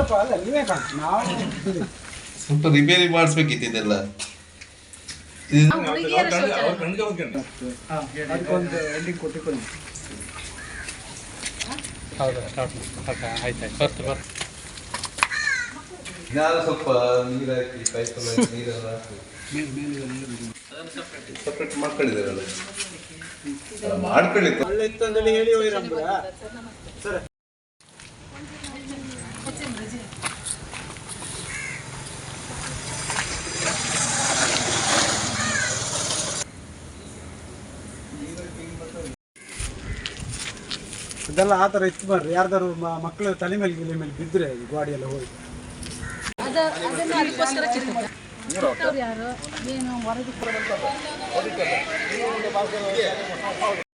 ಅಲ್ಲ ನೀವೇ ಕಾಣ್ ನಾವು ಸ್ವಲ್ಪ ರಿಪೇರಿ ಮಾಡಿಸ್ಬೇಕಿತ್ತು ಇದೆಲ್ಲ. ಅದಕ್ಕೊಂದು ಎಂಡಿಂಗ್ ಕೊಟ್ಟಿಕೊಂಡು. ಹೌದಾ ಸ್ಟಾರ್ಟ್ ಓಕೆ ಆಯ್ತು ಆಯ್ತು. ಬರ್ತು ಬರ್ತು. ನಾನು ಸ್ವಲ್ಪ ನೀರು ಹಾಕಿ ಪೈಪ್ ನೀರೆಲ್ಲ ಹಾಕಿ? ಸಪ್ರೇಟ್ ಮಾಡ್ಕೊಂಡಿದ್ದಾರಲ್ಲ ಮಾಡ್ಕೊಳ್ಳಿ. ಒಳ್ಳೆ ಇತ್ತು ಅಂತೇಳಿ ಹೇಳಿ ಹೋಗಿರಂಬ್ರ. ಸರ್. ಇದೆಲ್ಲ ಆ ಥರ ಇತ್ತು ಬರ್ರಿ ಯಾರ್ದಾರು ಮಕ್ಕಳು ತಲೆ ಮೇಲೆ ಗಿಲೆ ಮೇಲೆ ಬಿದ್ದರೆ ಗಾಡಿ ಎಲ್ಲ ಹೋಗಿ. ಯಾರು? ಏನು?